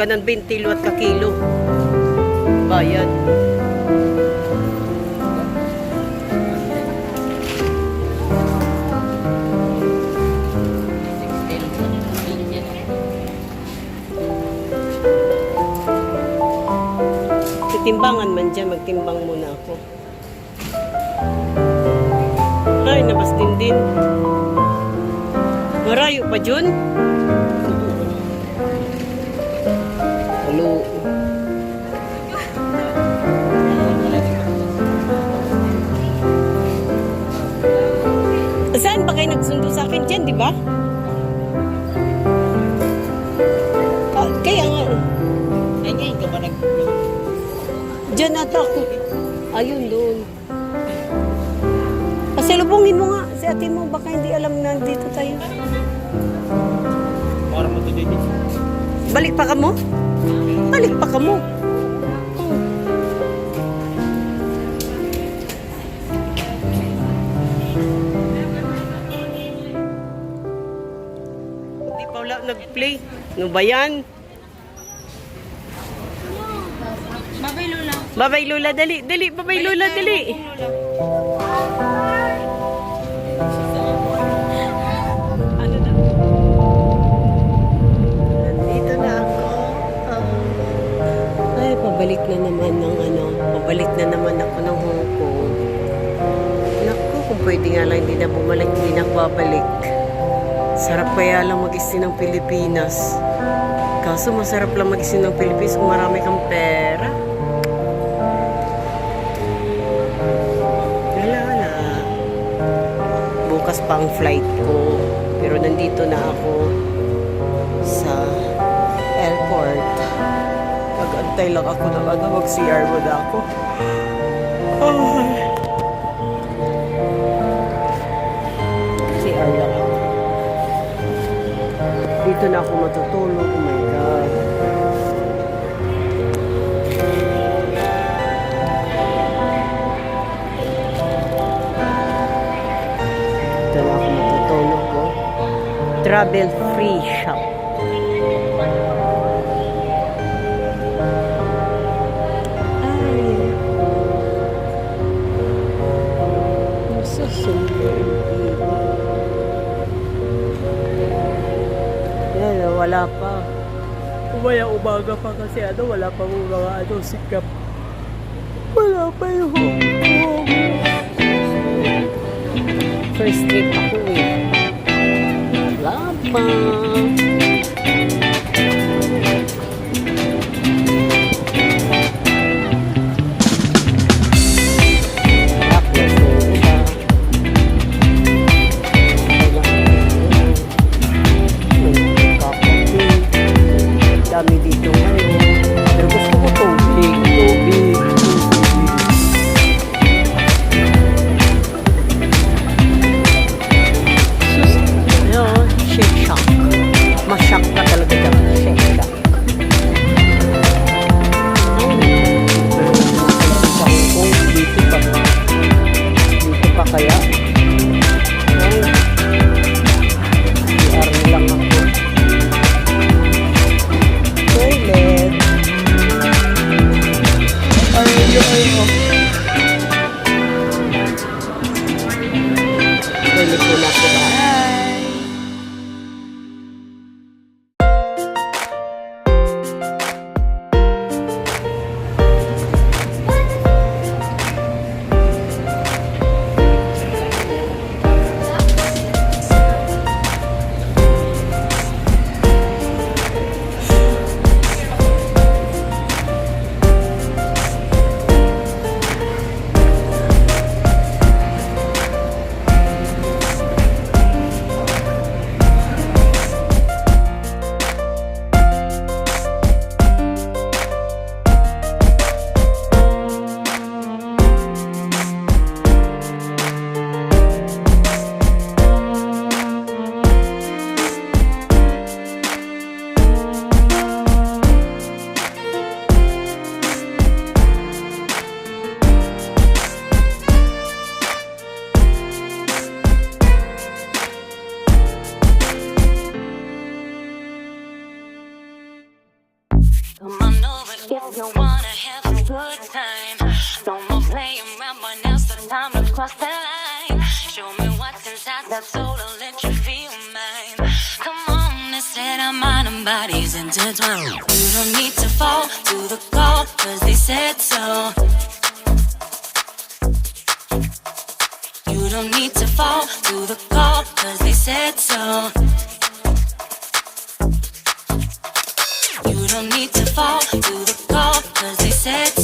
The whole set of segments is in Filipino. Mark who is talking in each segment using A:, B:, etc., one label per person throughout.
A: Usa kanan 20 luwat ka kilo. Bayad. Titimbangan man dyan, magtimbang muna ako. Ay, nabas din din. Marayo pa dyan? Nagsundo sa akin dyan, di ba? Ka- kaya nga,
B: Ay, ngayon ka ba nag...
A: dyan ata ako. Ayun, doon. Pasalubungin mo nga si ate mo, baka hindi alam na dito tayo.
B: Para mo to dito.
A: Balik pa ka mo? Balik pa ka mo. Nag-play. Ano ba yan?
C: Babay Lola.
A: Babay Lola, dali. Dali, babay Lola, dali. Ano na? Nandito na ako. Ah. ay, pabalik na naman ng ano. Pabalik na naman ako ng Hong Kong. Naku, kung pwede nga lang hindi na bumalik, hindi na babalik. Sarap kaya lang mag-isi ng Pilipinas. Kaso masarap lang mag-isi ng Pilipinas kung marami kang pera. Wala, wala. Bukas pa ang flight ko. Pero nandito na ako sa airport. Nag-antay lang ako ng ano, mag-CR muna ako. Ay. Dito na ako matutulog. Oh my God. Dito na ako matutulog ko. Travel free shop. Wala pa. Umaya umaga pa kasi ano, wala pa mga ano, sikap. Wala pa yung Hong
D: if you wanna have a good time. No more playing around, but now's the time to cross the line. Show me what's inside that soul and let you feel mine. Come on, let's let our mind and bodies intertwine. You don't need to fall to the call, cause they said so. You don't need to fall to the call, cause they said so. Don't need to fall to the call, cause they said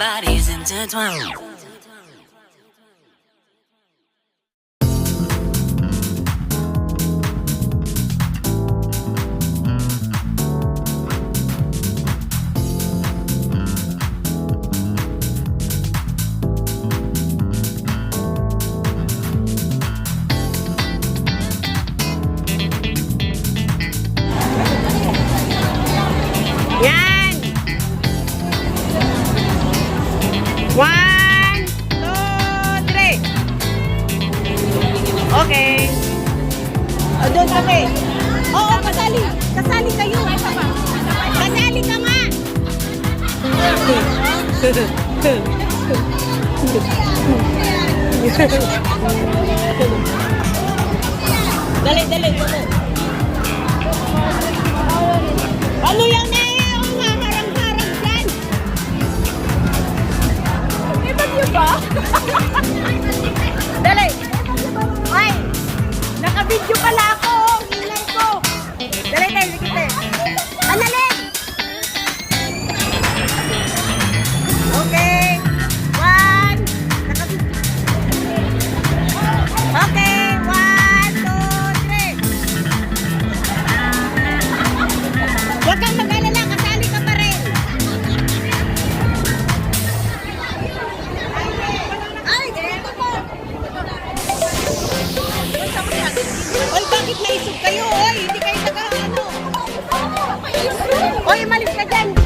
D: bodies
A: intertwined. Dali, dali, dali. Ano yung naiyaw nga harang-harang dyan? Iba niyo ba? Dali! Ay! Naka-video pala ako! Ingay ko! Dali tayo, sige tayo. Bakit naisog kayo? Oy, hindi kayo naka ano. Oy, malis ka dyan.